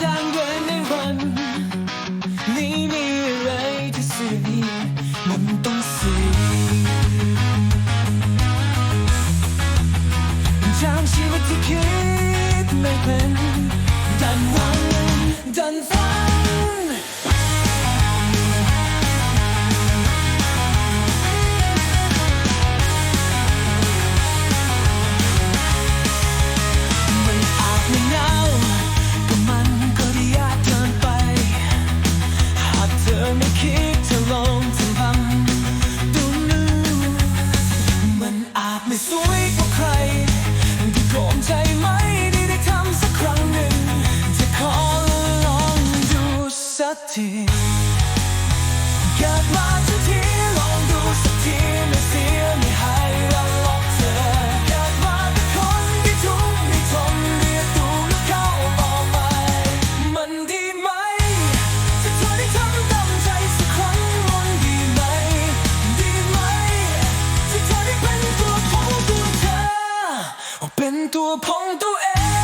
จ กทีเกิดมาทั้งทีลองดูสักทีไม่เสียไม่ให้เราลบเธอเกิดมาเป็นคนที่ทุกข์ไม่ทนเรียกดูแล้วเข้าต่อไปมันดีไหมถ้าเธอได้ทำตามใจสักครั้งมันดีไหม ดีไหมที่เธอได้เป็นตัวของตัวเธอเป็นตัวของตัวเอง